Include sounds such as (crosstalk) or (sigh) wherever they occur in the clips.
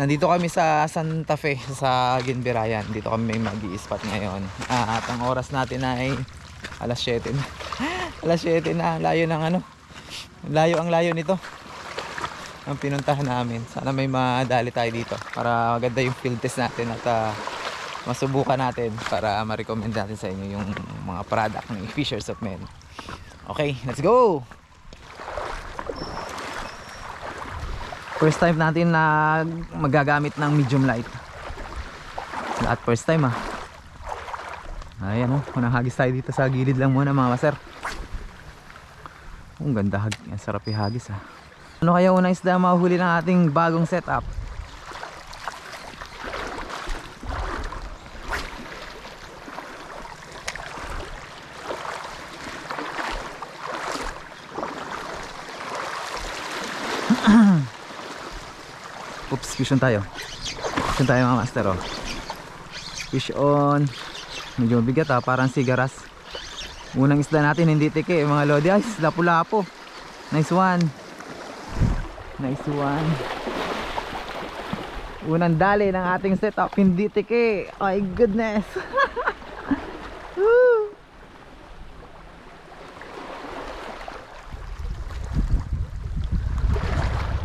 Nandito kami sa Santa Fe sa Ginbirayan. Dito kami may mag spot ngayon. Ah, at ang oras natin ay alas 7 na. (laughs) alas 7 na. Layo ng ano. Layo ang layo nito. Ang pinuntahan namin. Sana may madali tayo dito para maganda yung field test natin at ah, masubukan natin para ma-recommend natin sa inyo yung mga product ng (laughs) Fishers of Men. Okay, let's go! First time natin na magagamit ng medium light. Lahat first time ah. Ayan oh, unang hagis tayo dito sa gilid lang muna mga master. Oh, Ang ganda, hag ang sarap ihagis ah. Ano kaya unang isda mahuli ng ating bagong setup? Oops, (clears throat) fish on tayo. Fish on tayo mga master oh. Fish on. Medyo mabigat ah, parang sigaras. Unang isda natin hindi tiki mga lodi. Ay, lapu-lapo. Nice one. Nice one. Unang dali ng ating setup, hindi tiki. My goodness. (laughs) Woo.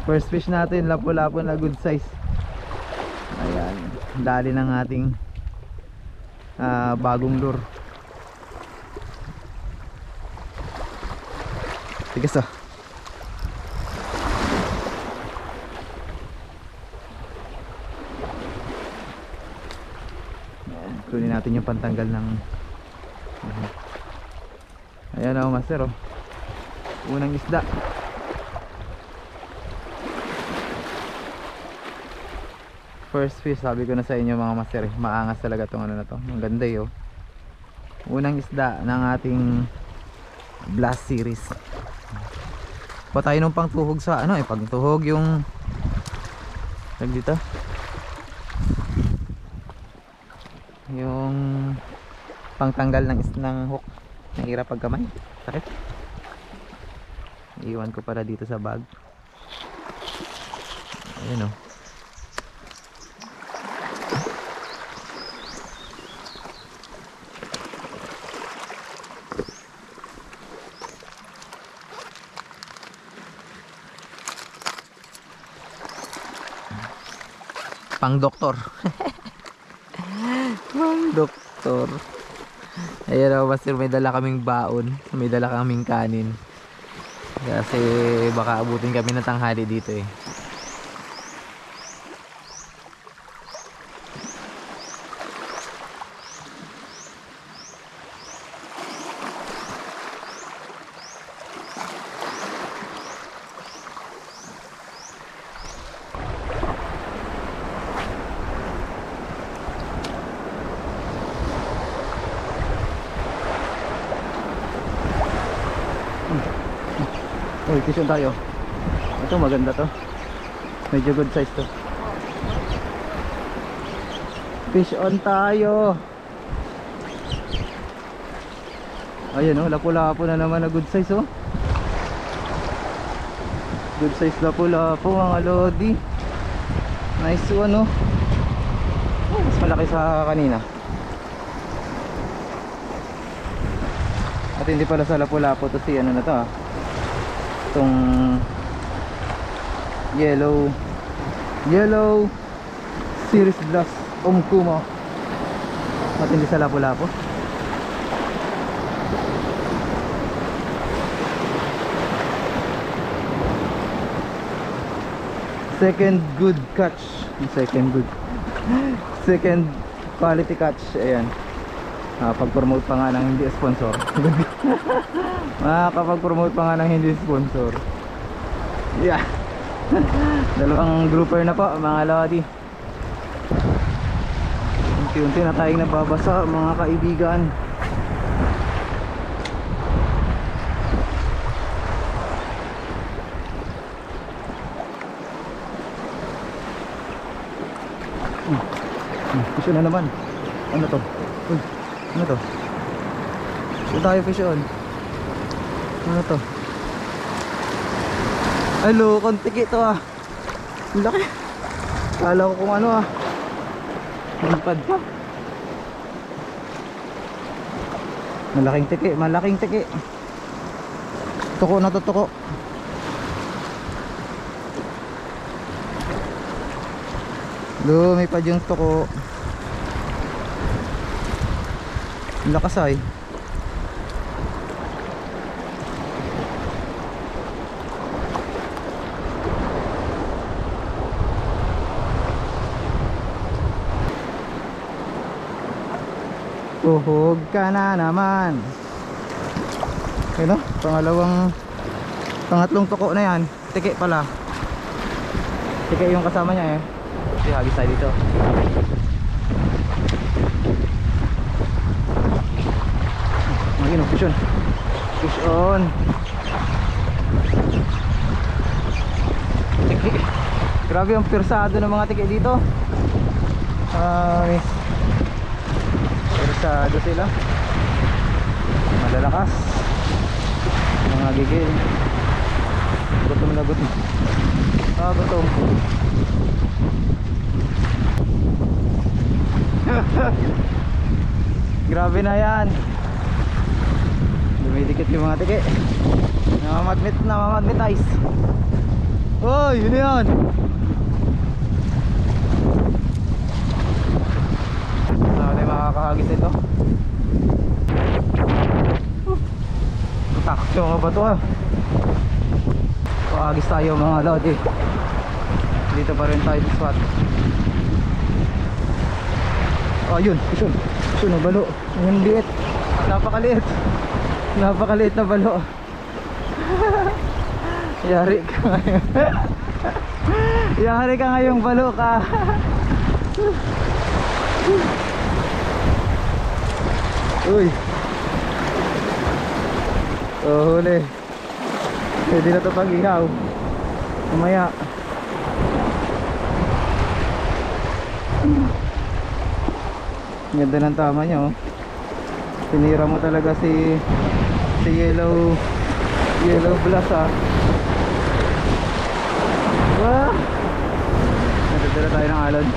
First fish natin, lapu-lapu na good size. Ayan, dali ng ating ah, bagong lure. Tigas. Ayan, kunin natin yung pantanggal ng Ayan oh, master oh. Unang isda. First fish, sabi ko na sa inyo mga master, maangas talaga tong ano na to. Ang ganda yo. Unang isda ng ating blast series. Pa tayo nung pangtuhog sa ano eh, pangtuhog yung tag dito. Yung pangtanggal ng ng hook. Nahirap pag kamay. Sakit. Iwan ko para dito sa bag. Ayun oh. Pang doktor. Pang doktor. Ayan o master may dala kaming baon. May dala kaming kanin. Kasi baka abutin kami ng tanghali dito eh Uy, fishon tayo. Ito maganda to. Medyo good size to. Fish on tayo. Ayun oh, lapu-lapu na naman na good size oh. Good size lapu-lapu mga lodi. Nice one. Oh, Mas malaki sa kanina. At hindi pala sa lapu-lapu to si ano na to ah itong yellow yellow series glass umkumo matindi sa lapo-lapo second good catch. Second good. Second quality catch. Ayan Ah, pag-promote pa nga ng hindi sponsor. (laughs) Makakapag-promote pa nga ng hindi sponsor. Yeah. (laughs) Dalawang grouper na po mga lodi. Unti-unti na tayong nababasa mga kaibigan. Hmm. Hmm, Isa na naman. Ano to? Uy, ano to Saan tayo fish on? Ano to? Ay, lo, konti ito ah. Ang laki. Kala ko kung ano ah. Lipad pa. Malaking tiki, malaking tiki. Tuko na to tuko. Lumipad yung tuko. Ang Lakas ay. Tuhog ka na naman. Yun o, pangalawang pangatlong tuko na yan. Tiki pala. Tiki yung kasama niya eh. Hindi, hagis tayo dito. Ayun o, fish on. Fish (laughs) on. Grabe ang pirsado ng mga tiki dito. Ay. Pirsado sila. Malalakas. Mga gigil. Gutom na gutom. Ah, gutom. (laughs) Grabe na yan. Dumidikit yung mga tiki. Namamagnet, namamagnetize. Oy, yun yan. Saan tayo makakahagis ito? Takso nga ba ito ah? Tayo mga lodi. Dito pa rin tayo spot. Oh, yun, isun. Isun na balo. Ayun liit. Napakaliit. Napakaliit na balo. Yari ka ngayon. Yari ka ngayong balo ka. Uy. Oh, huli. Pwede na ito pag ihaw. Mamaya. Ganda ng tama niya oh. Tinira mo talaga si si yellow yellow blast ah. Wah! Natadala tayo ng alon.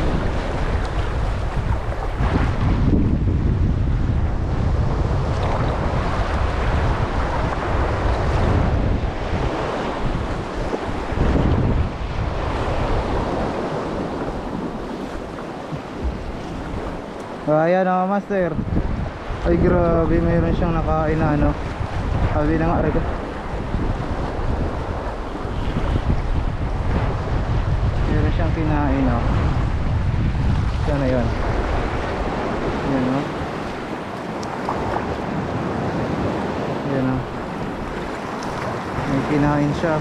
Ayan o master Ay grabe mayroon siyang nakain na ano. Sabi na nga rega Meron siyang kinain o Sana yun? Yan o Yan o May kinain siya.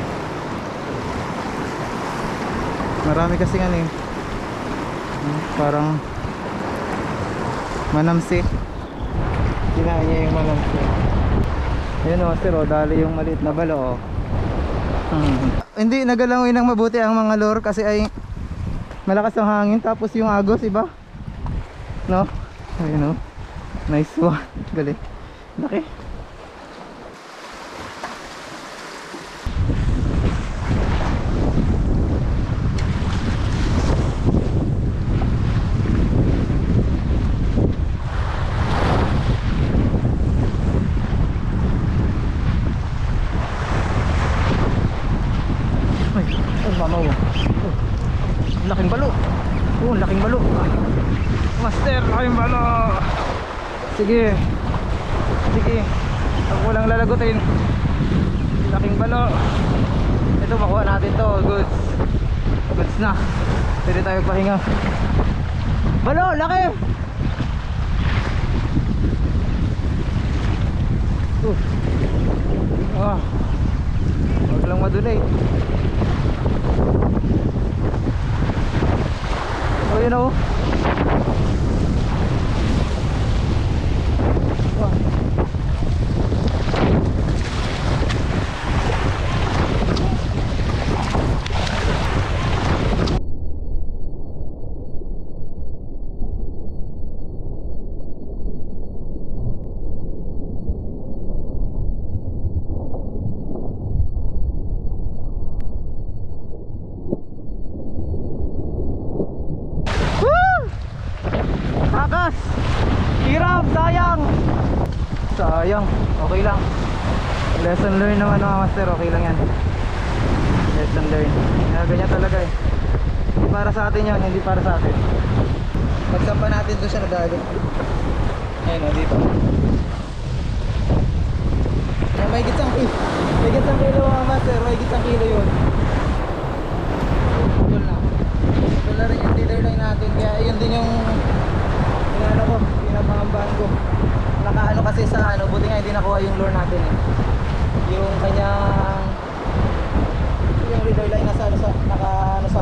Marami kasi ano eh. Hmm, Parang Manamsi. Kinain niya yung manamsi. Ayun o, master, oh, dali yung maliit na balo. Oh. Hmm. Hindi nagalangin ng mabuti ang mga lure kasi ay malakas ang hangin tapos yung agos, iba? No? Ayun o. Nice one. Galing. Laki. Ay, ay mamaw. Oh, laking balo. Oh, laking balo. Master, laking balo. Sige. Sige. Ako walang lalagutin. Laking balo. Ito makuha natin to. Goods. Goods na. Pwede tayo pahinga. Balo, laki. Uh. Ah. Huwag lang madunay. Oh, yun oh. Para sa atin yan, hindi para sa atin. Pagsampa natin doon siya nadali. Ayun o, dito. Ay, may gitsang kilo. May gitsang kilo mga master, may gitsang kilo yun. Putol na. Putol na rin yung leader line natin. Kaya yun din yung pinano ko, pinapangambahan ko. Nakaano kasi sa ano, buti nga hindi nakuha yung lure natin eh. Yung kanyang yung leader line nasa ano sa naka ano sa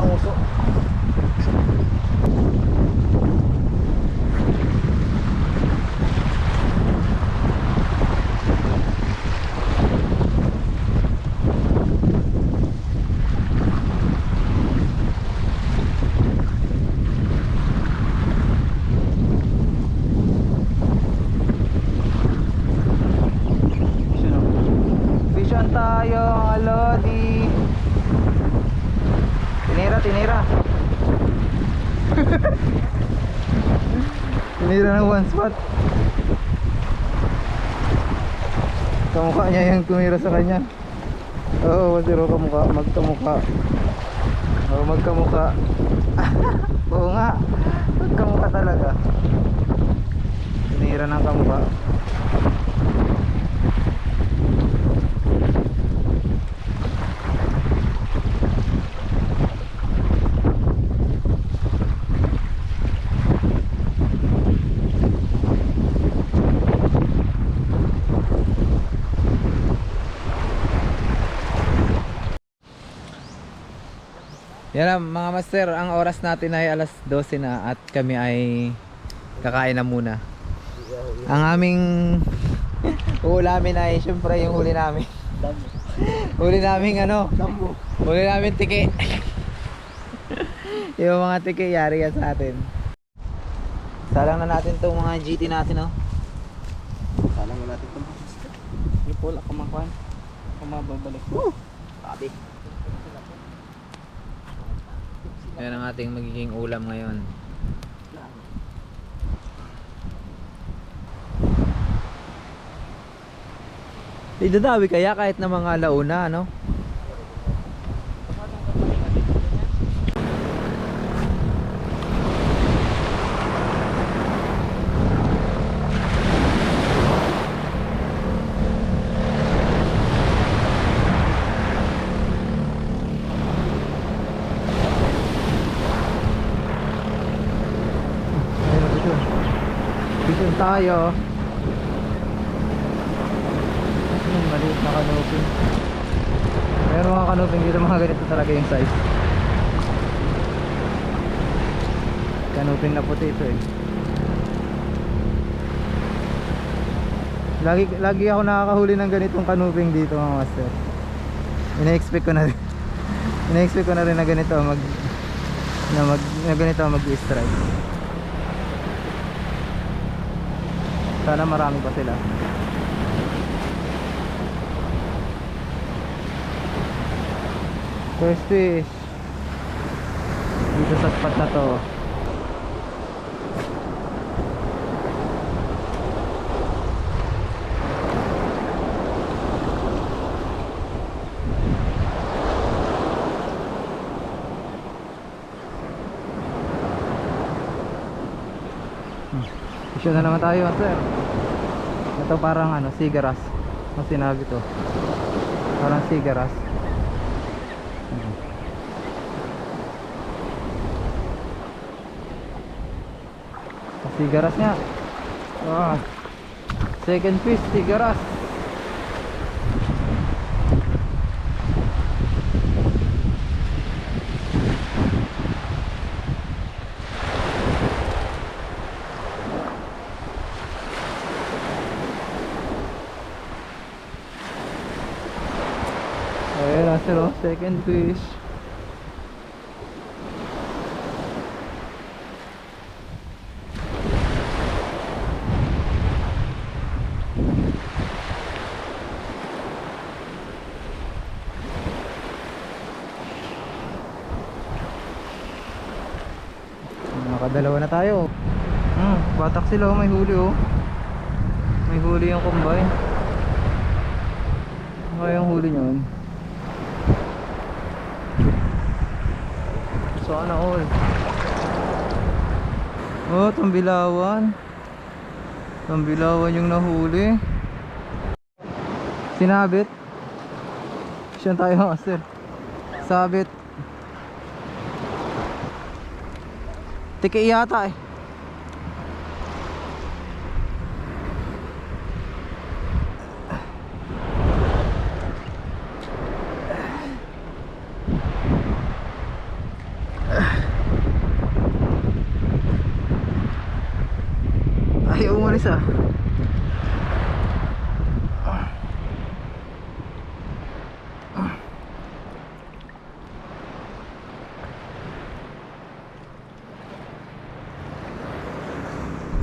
tayo, mga lodi. Tinira, tinira. (laughs) tinira ng one spot. Kamukha niya yung tumira sa kanya. Oo, zero kamukha, magkamukha. Oo, nga, magkamukha (laughs) talaga. Tinira ng kamukha. Yan mga master, ang oras natin ay alas 12 na at kami ay kakain na muna. Ang aming (laughs) uulamin ay syempre yung huli namin. huli namin ano? Huli namin tiki. (laughs) yung mga tiki yari yan sa atin. Salang na natin tong mga GT natin oh. Salang mo natin ito. Yung pula kumakuan. Kumababalik. Woo! Sabi. Yan ang ating magiging ulam ngayon. Idadawi kaya kahit na mga launa, no? Tayo. Yung maliit na canopy. Meron mga canopy dito mga ganito talaga yung size. Canopy na puti ito eh. Lagi lagi ako nakakahuli ng ganitong canoping dito mga master. Ina-expect ko na rin. (laughs) Ina-expect ko na rin na ganito mag na mag na ganito mag-strike. Sana marami pa sila. First fish. Dito sa spot na to. Issue na naman tayo, sir. Ito parang ano, sigaras. Ang sinabi to. Parang sigaras. Sigaras nga. Ah. Second fish, sigaras. Ayun, nasa no? Second fish. Nakadalawa na tayo. Hmm, batak sila oh, may huli oh. May huli yung combine. Ano kaya yung huli niyon? Sana all. Oh, tambilawan. Tambilawan yung nahuli. Sinabit. Siyan tayo, (laughs) master. Sabit. Tiki yata eh. Ayaw umalis ah.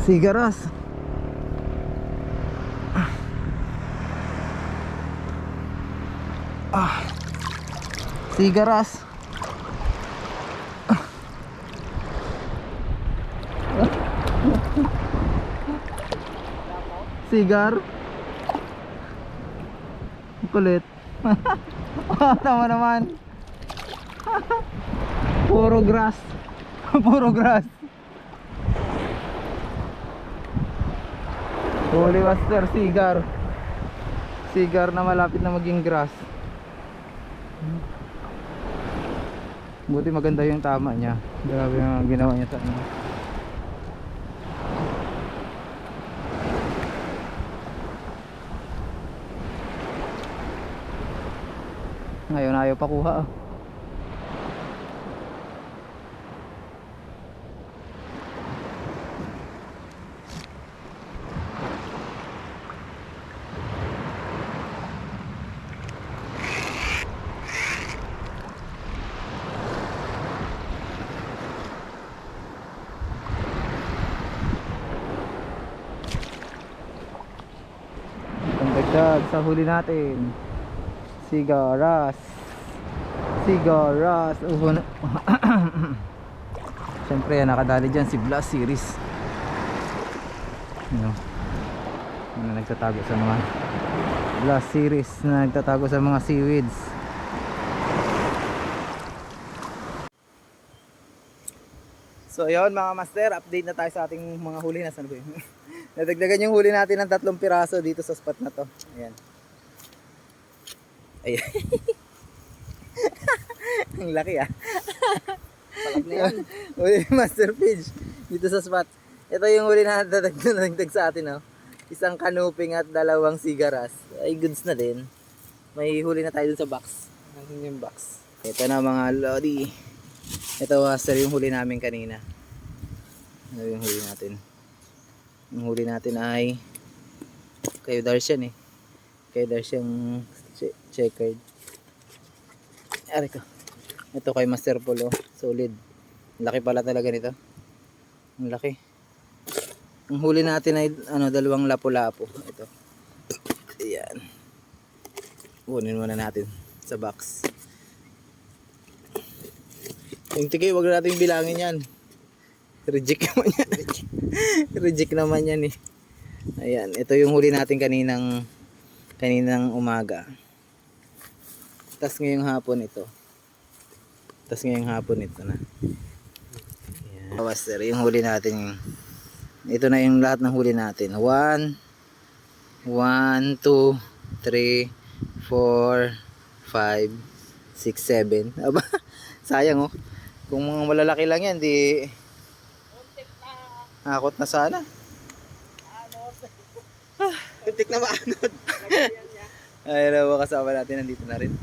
Sigaras. Ah. Sigaras. Sigar. Kulit. (laughs) Tama naman. (laughs) Puro grass. (laughs) Puro grass. Holy Master, sigar. Sigar na malapit na maging grass. Buti maganda yung tama niya. Grabe yung ginawa niya sa ano. Ngayon ayaw pa kuha ah. Pagdagdag sa huli natin. Sigaras. Sigaras. Uho na. (coughs) Nakadali dyan si Blast Series. Ano? Ano nagtatago sa mga Blast Series na nagtatago sa mga seaweeds. So ayun mga master, update na tayo sa ating mga huli. Nasaan ba yun? (laughs) Nadagdagan yung huli natin ng tatlong piraso dito sa spot na to. Ayan. Ayan. (laughs) Ang laki ah. Palak na yan. (laughs) huli ni Master Pidge dito sa spot. Ito yung huli na nadagdag (laughs) na nadagdag sa atin. Oh. Isang kanuping at dalawang sigaras. Ay goods na din. May huli na tayo dun sa box. Nasaan yung box? Ito na mga lodi. Ito master yung huli namin kanina. Ano yung huli natin? Yung huli natin ay kayo Darshan eh. Kayo Darshan che- checkered. Ari ko. Ito kay Master Polo. Solid. Laki pala talaga nito. Ang laki. Ang huli natin ay ano, dalawang lapu-lapo. Ito. Ayan. Kunin muna natin sa box. Yung tigay, wag na natin bilangin yan. Reject (laughs) naman yan. Reject naman yan eh. Ayan, ito yung huli natin kaninang kaninang umaga. Tapos ngayong hapon ito. Tapos ngayong hapon ito na. Ayan. Master, yung huli natin. Ito na yung lahat ng huli natin. 1 1 2 3 4 5 6 7. Aba, sayang oh. Kung mga malalaki lang yan, di Akot na sana. Kuntik (laughs) na maanod. Ay, mga kasama natin nandito na rin.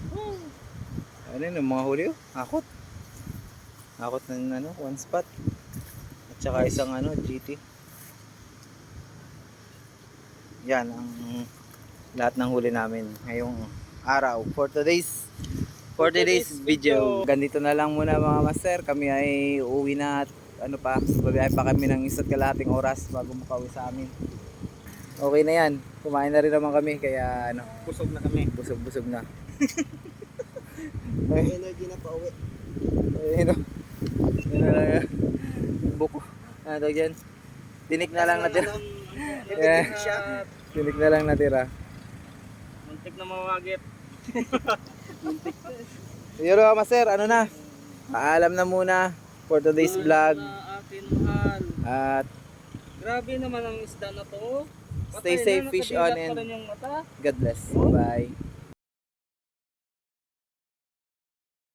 Ano yun, mga huli oh. Akot. Akot ng ano, one spot. At saka isang ano, GT. Yan ang lahat ng huli namin ngayong araw for today's for today's video. Ganito na lang muna mga master. Kami ay uuwi na at ano pa, babiyahe pa kami ng isa't kalahating oras bago makauwi sa amin. Okay na yan. Kumain na rin naman kami kaya ano, Pusog na kami. busog-busog na. (laughs) May energy na pa uwi. Ayun o. Yun na lang yan. Buko. Ano tawag? Tinik na lang natira. Yeah. Tinik na lang natira. Muntik na mawagit. (laughs) Yoro, master, ano na? Paalam na muna for today's vlog. Akin mahal. At Grabe naman ang isda na to. Stay safe, fish on, and-. God bless. Bye.